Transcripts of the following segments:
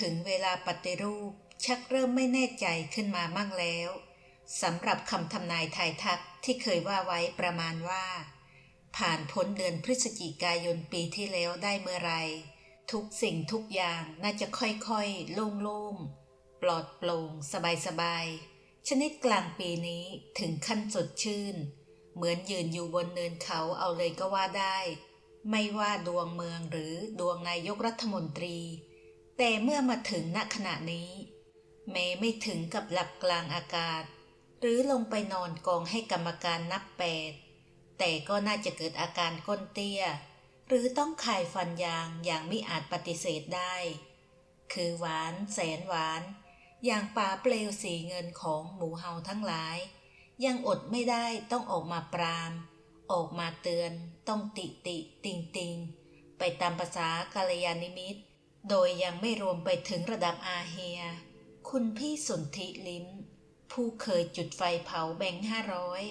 ถึงเวลาปฏิรูป ชักเริ่มไม่แน่ใจขึ้นมามั่งแล้วสำหรับคำทำนายทายทักที่เคยว่าไว้ประมาณว่า ผ่านพ้นเดือนพฤศจิกายนปีที่แล้วได้เมื่อไร ทุกสิ่งทุกอย่างน่าจะค่อยๆ โล่งๆ ปลอดโปร่งสบายๆ ชนิดกลางปีนี้ถึงขั้นสดชื่น เหมือนยืนอยู่บนเนินเขาเอาเลยก็ว่าได้ ไม่ว่าดวงเมืองหรือดวงนายกรัฐมนตรี แต่เมื่อมาถึงณขณะนี้แม้ไม่ถึงกับหลับกลางอากาศ หรือลงไปนอนกองให้กรรมการนับแปดแต่ก็น่าจะเกิดอาการก้นเตี้ย หรือต้องคายฟันยางอย่างไม่อาจปฏิเสธได้ คือหวานแสนหวาน อย่างปลาเปลวสีเงินของหมูเฮาทั้งหลาย ยังอดไม่ได้ต้องออกมาปราม ออกมาเตือน ต้องติติติงติงไปตามภาษากาลยานิมิตร โดยยังไม่รวมไปถึงระดับอาเฮีย คุณพี่สุนทิลิ้ม ผู้เคยจุดไฟเผาแบงค์ห้าร้อย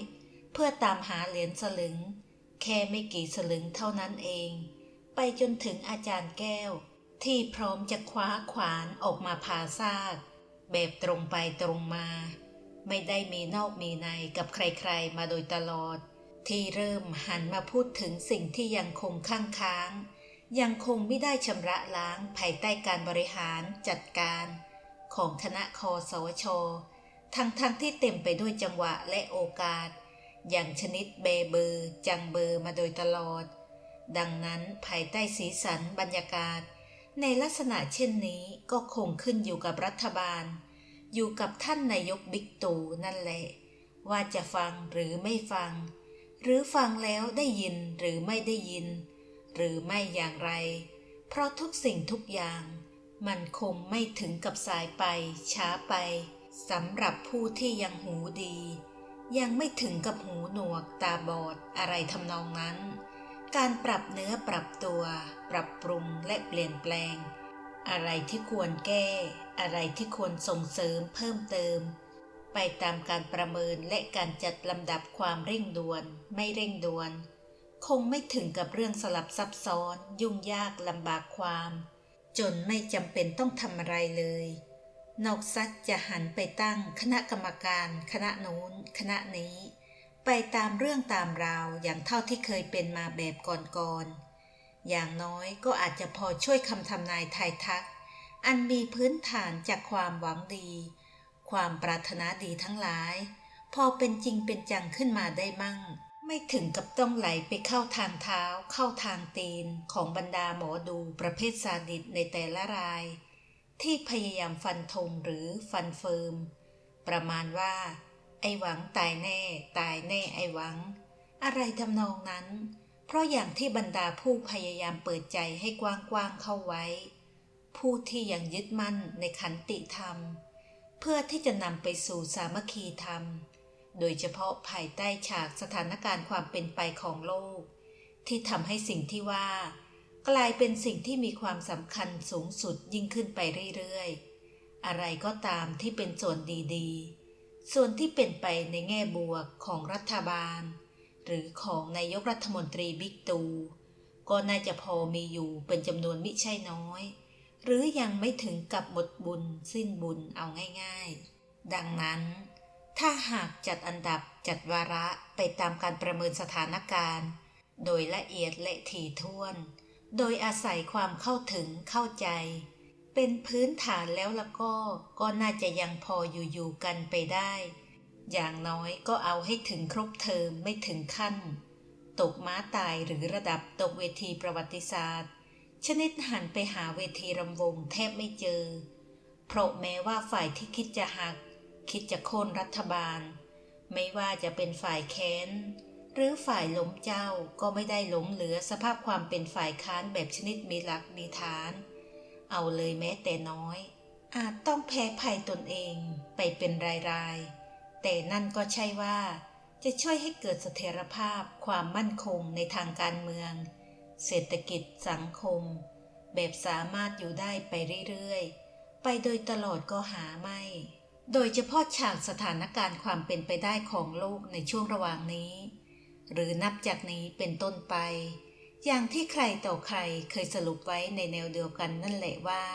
เพื่อตามหาเหรียญสลึง แค่ไม่กี่สลึงเท่านั้นเอง ไปจนถึงอาจารย์แก้ว ที่พร้อมจะคว้าขวานออกมาผ่าซาก แบบตรงไปตรงมา ไม่ได้มีนอกมีในกับใครๆมาโดยตลอด ที่เริ่มหันมาพูดถึงสิ่งที่ยังคงข้างค้าง ยังคงไม่ได้ชำระล้างภายใต้การบริหารจัดการของคณะคอสวช ทั้งๆทที่เต็มไปด้วยจังหวะและโอกาส อย่างชนิดเบเบอร์จังเบอร์มาโดยตลอด ดังนั้นภายใต้สีสันบรรยากาศ ในลักษณะเช่นนี้ก็คงขึ้นอยู่กับรัฐบาล อยู่กับท่านนายกบิ๊กตู่นั่นแหละ ว่าจะฟังหรือไม่ฟัง หรือฟังแล้วได้ยินหรือไม่ได้ยิน หรือไม่อย่างไร เพราะทุกสิ่งทุกอย่าง มันคงไม่ถึงกับสายไป ช้าไปสำหรับผู้ที่ยังหูดี ยังไม่ถึงกับหูหนวกตาบอดอะไรทำนองนั้น การปรับเนื้อปรับตัว ปรับปรุงและเปลี่ยนแปลง อะไรที่ควรแก้ อะไรที่ควรส่งเสริมเพิ่มเติม ไปตามการประเมินและการจัดลำดับความเร่งด่วน ไม่เร่งด่วน คงไม่ถึงกับเรื่องสลับซับซ้อน ยุ่งยากลำบากความ จนไม่จำเป็นต้องทำอะไรเลย นอกซักจะหันไปตั้งคณะกรรมการ คณะนู้น คณะนี้ ไปตามเรื่องตามราวอย่างเท่าที่เคยเป็นมาแบบก่อนๆอย่างน้อยก็อาจจะพอช่วยคำทำนายทายทัก อันมีพื้นฐานจากความหวังดี ความปรารถนาดีทั้งหลาย พอเป็นจริงเป็นจังขึ้นมาได้มั่ง ไม่ถึงกับต้องไหลไปเข้าทางเท้า เข้าทางตีนของบรรดาหมอดูประเภทซาดิสในแต่ละราย ที่พยายามฟันธงหรือฟันเฟิร์ม ประมาณว่า ไอหวังตายแน่ ตายแน่ไอหวัง อะไรทำนองนั้น เพราะอย่างที่บรรดาผู้พยายามเปิดใจให้กว้างๆเข้าไว้ ผู้ที่ยังยึดมั่นในขันติธรรม เพื่อที่จะนำไปสู่สามัคคีธรรม โดยเฉพาะภายใต้ฉากสถานการณ์ความเป็นไปของโลก ที่ทำให้สิ่งที่ว่า กลายเป็นสิ่งที่มีความสำคัญสูงสุดยิ่งขึ้นไปเรื่อยๆ อะไรก็ตามที่เป็นส่วนดีๆ ส่วนที่เป็นไปในแง่บวกของรัฐบาล หรือของนายกรัฐมนตรีบิ๊กตูก็น่าจะพอมีอยู่เป็นจำนวนมิใช่น้อย หรือยังไม่ถึงกับหมดบุญสิ้นบุญเอาง่าย ๆ ดังนั้น ถ้าหากจัดอันดับจัดวาระไปตามการประเมินสถานการณ์ โดยละเอียดและถี่ถ้วน โดยอาศัยความเข้าถึงเข้าใจ เป็นพื้นฐานแล้วละก็ก็น่าจะยังพออยู่ๆกันไปได้ อย่างน้อยก็เอาให้ถึงครบเทอมไม่ถึงขั้น ตกม้าตายหรือระดับตกเวทีประวัติศาสตร์ ชนิดหันไปหาเวทีรำวงแทบไม่เจอ เพราะแม้ว่าฝ่ายที่คิดจะหัก คิดจะโค่นรัฐบาล ไม่ว่าจะเป็นฝ่ายแค้น หรือฝ่ายล้มเจ้าก็ไม่ได้หลงเหลือสภาพความเป็นฝ่ายค้านแบบชนิดมีหลักมีฐาน เอาเลยแม้แต่น้อย อาจต้องแพ้ภัยตนเองไปเป็นรายๆ แต่นั่นก็ใช่ว่า จะช่วยให้เกิดเสถียรภาพความมั่นคงในทางการเมือง เศรษฐกิจสังคม แบบสามารถอยู่ได้ไปเรื่อยๆ ไปโดยตลอดก็หาไม่ โดยเฉพาะฉากสถานการณ์ความเป็นไปได้ของโลกในช่วงระหว่างนี้ หรือนับจากนี้เป็นต้นไป อย่างที่ใครต่อใครเคยสรุปไว้ในแนวเดียวกันนั่นแหละว่า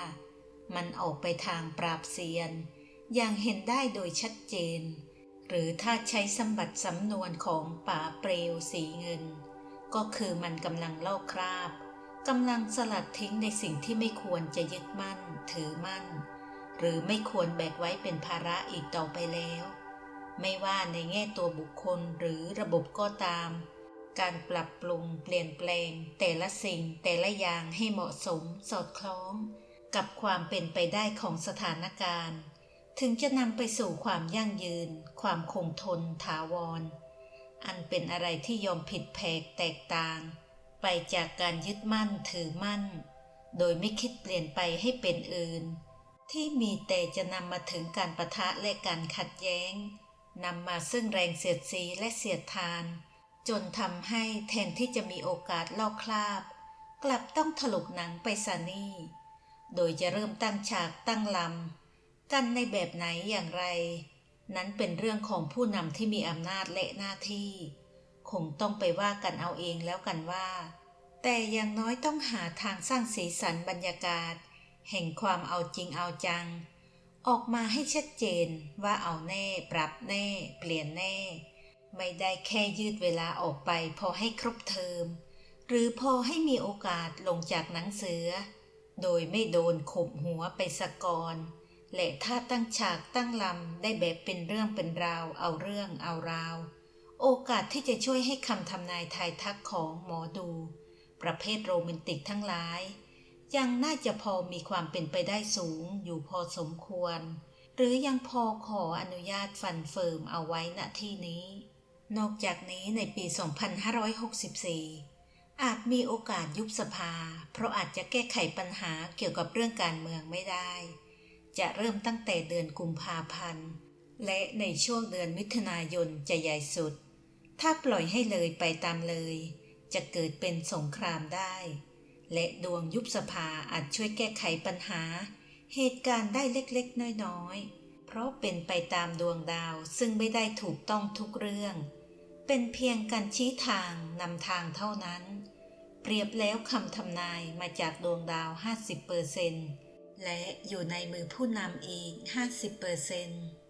มันออกไปทางปราบเซียน อย่างเห็นได้โดยชัดเจน หรือถ้าใช้สมบัติสำนวนของป่าเปลวสีเงิน ก็คือมันกำลังลอกคราบกำลังสลัดทิ้งในสิ่งที่ไม่ควรจะยึดมั่นถือมั่น หรือไม่ควรแบกไว้เป็นภาระอีกต่อไปแล้ว ไม่ว่าในแง่ตัวบุคคลหรือระบบก็ตาม การปรับปรุงเปลี่ยนแปลง แต่ละสิ่งแต่ละอย่างให้เหมาะสมสอดคล้อง กับความเป็นไปได้ของสถานการณ์ ถึงจะนำไปสู่ความยั่งยืน ความคงทนถาวร อันเป็นอะไรที่ยอมผิดแผกแตกต่าง ไปจากการยึดมั่นถือมั่น โดยไม่คิดเปลี่ยนไปให้เป็นอื่น ที่มีแต่จะนำมาถึงการประทะและการขัดแย้งนำมาซึ่งแรงเสียดสีและเสียดทาน จนทำให้แทนที่จะมีโอกาสลอกคราบ กลับต้องถลกหนังไปซะนี่ โดยจะเริ่มตั้งฉากตั้งลำ กันในแบบไหนอย่างไร นั้นเป็นเรื่องของผู้นำที่มีอำนาจและหน้าที่ คงต้องไปว่ากันเอาเองแล้วกันว่า แต่อย่างน้อยต้องหาทางสร้างสีสันบรรยากาศ แห่งความเอาจริงเอาจัง ออกมาให้ชัดเจนว่าเอาแน่ ปรับแน่ เปลี่ยนแน่ ไม่ได้แค่ยืดเวลาออกไปพอให้ครบเทอม หรือพอให้มีโอกาสลงจากหนังเสือ โดยไม่โดนขบหัวไปสะกอนและถ้าตั้งฉากตั้งลำได้แบบเป็นเรื่องเป็นราว เอาเรื่องเอาราว โอกาสที่จะช่วยให้คำทำนายทายทักของหมอดู ประเภทโรแมนติกทั้งหลาย ยังน่าจะพอมีความเป็นไปได้สูงอยู่พอสมควร หรือยังพอขออนุญาตฟันเฟิร์มเอาไว้ณที่นี้ นอกจากนี้ในปี 2564 อาจมีโอกาสยุบสภา เพราะอาจจะแก้ไขปัญหาเกี่ยวกับเรื่องการเมืองไม่ได้ จะเริ่มตั้งแต่เดือนกุมภาพันธ์ และในช่วงเดือนมิถุนายนจะใหญ่สุด ถ้าปล่อยให้เลยไปตามเลย จะเกิดเป็นสงครามได้ และดวงยุบสภาอาจช่วยแก้ไขปัญหา เหตุการณ์ได้เล็กๆ น้อยๆ เพราะเป็นไปตามดวงดาวซึ่งไม่ได้ถูกต้องทุกเรื่อง เป็นเพียงการชี้ทางนำทางเท่านั้น เปรียบแล้วคำทำนายมาจากดวงดาว 50%และอยู่ในมือผู้นำอีก 50%